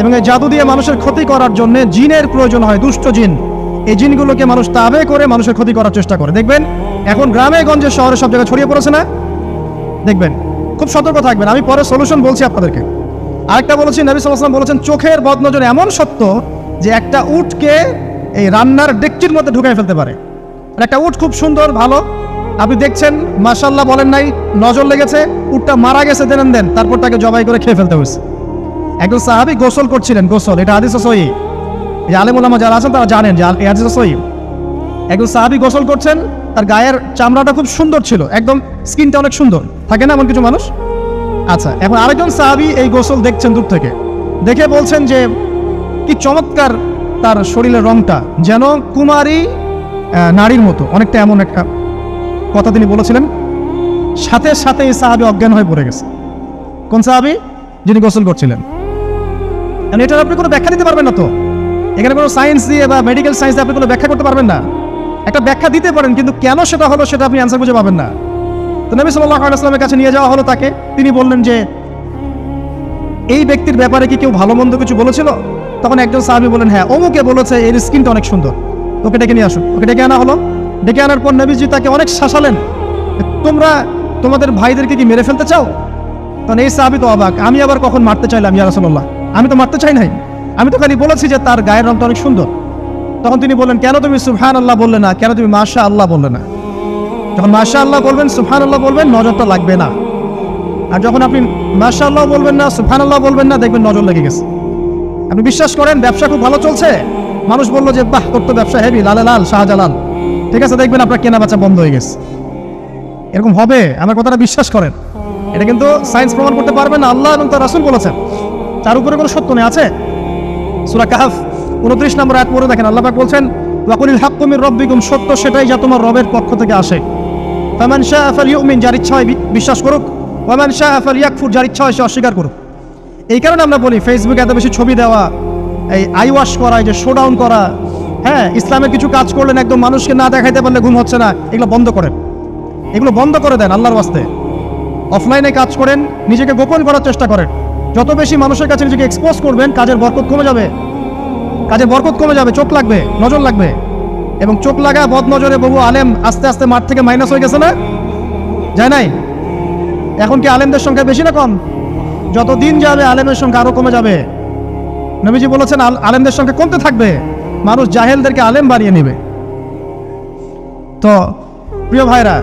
এবং এই জাদু দিয়ে মানুষের ক্ষতি করার জন্য জিনের প্রয়োজন হয়, দুষ্ট জিন। এই জিনগুলোকে মানুষ তাবে করে মানুষের ক্ষতি করার চেষ্টা করে। দেখবেন, এখন গ্রামে, গঞ্জে, শহরে সব জায়গায় ছড়িয়ে পড়েছে না? দেখবেন, খুব সতর্ক থাকবেন। আমি পরে সলিউশন বলছি আপনাদেরকে। আরেকটা বলেছি, নবী সাল্লাম বলেছেন, চোখের বদনজর এমন সত্য যে একটা উটকে এই রান্নার ডেকচির মধ্যে ঢুকাই ফেলতে পারে। আর একটা উট খুব সুন্দর, ভালো। আপনি দেখছেন মাশাল্লাহ বলেন নাই, নজর লেগেছে, উটটা মারা গেছে দেন দেন, তারপর তাকে জবাই করে খেয়ে ফেলতে হয়েছে। একজন সাহাবি গোসল করছিলেন, গোসল। এটা হাদিস সহি। এই আলেমুলামা যারা আছেন, তারা জানেন যে এই সহি। একজন সাহাবি গোসল করছেন, তার গায়ের চামড়াটা খুব সুন্দর ছিল, একদম স্কিনটা অনেক সুন্দর। থাকে না এমন কিছু মানুষ? আচ্ছা এখন আরেকজন সাহাবি এই গোসল দেখছেন দূর থেকে। দেখে বলছেন যে, কি চমৎকার তার শরীরের রংটা, যেন কুমারী নারীর মতো। অনেকটা এমন একটা কথা তিনি বলেছিলেন। সাথে সাথে এই সাহাবি অজ্ঞান হয়ে পড়ে গেছে। কোন সাহাবি? যিনি গোসল করছিলেন। কারণ এটার আপনি কোনো ব্যাখ্যা দিতে পারবেন না তো। এখানে কোনো সায়েন্স দিয়ে বা মেডিকেল সায়েন্স দিয়ে আপনি কোনো ব্যাখ্যা করতে পারবেন না। একটা ব্যাখ্যা দিতে পারেন, কিন্তু কেন সেটা হলো সেটা আপনি অ্যান্সার খুঁজে পাবেন না। তো নবী সাল্লাহ আলাইসলামের কাছে নিয়ে যাওয়া হলো তাকে। তিনি বললেন যে, এই ব্যক্তির ব্যাপারে কি কেউ ভালো মন্দ কিছু বলেছিল? তখন একজন সাহাবি বলেন হ্যাঁ অমুকে বলেছে, এর স্কিনটা অনেক সুন্দর। ওকে ডেকে নিয়ে আসুন। ওকে ডেকে আনা হলো। ডেকে আনার পর নবীজি তাকে অনেক শাসালেন। তোমরা তোমাদের ভাইদেরকে কি মেরে ফেলতে চাও? তখন এই সাহাবি তো অবাক। আমি আবার কখন মারতে চাইলাম, ইয়া রাসূলুল্লাহ? আমি তো মারতে চাই নাই। আমি তো খালি বলেছি যে তার গায়ের রংটা অনেক সুন্দর। তখন তিনি বললেন, কেন তুমি সুবহান আল্লাহ বললে না? কেন তুমি মাশা আল্লাহ বললে না? যখন মাশা আল্লাহ বলবেন সুবহান আল্লাহ বলবেন, নজরটা লাগবে না। আর যখন আপনি মাশা আল্লাহ বলবেন না সুবহান আল্লাহ বলবেন না, দেখবেন নজর লেগে গেছে। আপনি বিশ্বাস করেন, ব্যবসা খুব ভালো চলছে? মানুষ বলল যে, বাহ, তোর তো ব্যবসা হেভি লালে লাল, শাহজালাল। ঠিক আছে, দেখবেন আপনার কেনা বেচা বন্ধ হয়ে গেছে। এরকম হবে, আমার কথাটা বিশ্বাস করেন। এটা কিন্তু সায়েন্স প্রমাণ করতে পারবেন আল্লাহ এবং তার রাসূল বলেছেন। তার উপরে কোনো সত্য নেই, আছে? সূরা কাহাফ 29 নম্বর আয়াত পড়ে দেখেন, আল্লাহ বলছেন, ওয়াকুলিল হাক্কু মির রাব্বিকুম সত্য সেটাই যা তোমার রবের পক্ষ থেকে আসে। ফামান শাআ ফালইউমিন, যার ইচ্ছা হয় বিশ্বাস করুক। ওয়ামান শাআ ফালইয়াকফুর, যার ইচ্ছা হয় সে অস্বীকার করুক। এই কারণে আমরা বলি ফেসবুকে এত বেশি ছবি দেওয়া, এই আই ওয়াশ করা, এই যে শোডাউন করা হ্যাঁ ইসলামের কিছু কাজ করলেন একদম মানুষকে না দেখাইতে পারলে ঘুম হচ্ছে না, এগুলো বন্ধ করেন। এগুলো বন্ধ করে দেন আল্লাহর ওয়াস্তে। অফলাইনে কাজ করেন, নিজেকে গোপন করার চেষ্টা করেন। যত বেশি মানুষের কাছে নিজেকে এক্সপোজ করবেন, কাজের বরকত কমে যাবে। কাজের বরকত কমে যাবে, চোখ লাগবে, নজর লাগবে। এবং চোখ লাগা, বদ নজরে বহু আলেম আস্তে আস্তে মাঠ থেকে মাইনাস হয়ে গেছে না? যায় নাই? এখন কি আলেমদের সংখ্যা বেশি না কম? যত দিন যাবে, আলেমের সংখ্যা আরও কমে যাবে। নবীজি বলেছেন, আল- আলেমদের সংখ্যা কমতে থাকবে। মানুষ জাহেলদেরকে আলেম বাড়িয়ে নেবে। তো, প্রিয় ভাইরা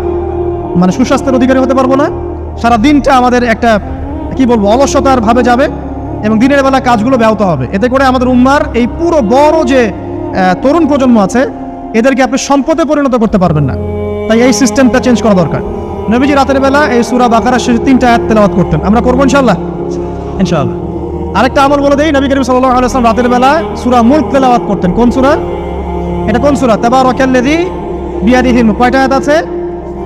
মানে সুস্বাস্থ্যের অধিকারী হতে পারব না। সারা দিনটা আমাদের একটা, কি বলব, অলসতার ভাবে যাবে এবং দিনের বেলা কাজগুলো ব্যাহত হবে। এতে করে আমাদের উম্মার এই পুরো বড় যে তরুণ প্রজন্ম আছে, এদেরকে আপনি সম্পদে পরিণত করতে পারবেন না। তাই এই সিস্টেমটা চেঞ্জ করা দরকার। নবীজি রাতের বেলা এই সুরা বাকারা শেষ তিনটা আয়াত তেলাওয়াত করতেন। আমরা করব ইনশাল্লাহ ইনশাআল্লাহ। আরেকটা আমল বলে দেই, নবী করিম সাল্লাল্লাহু রাতের বেলা সূরা মুলক তেলাওয়াত করতেন। কোন সূরা? এটা কোন সূরা? বিয়াদিহি মুলক। কয়টা আয়াত আছে?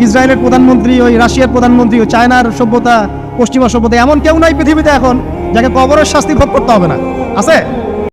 ইসরায়েলের প্রধানমন্ত্রী ওই রাশিয়ার প্রধানমন্ত্রী ওই চায়নার সভ্যতা, পশ্চিমা সভ্যতা, এমন কেউ নাই পৃথিবীতে এখন যাকে কবরের শাস্তি ভোগ করতে হবে না। আছে?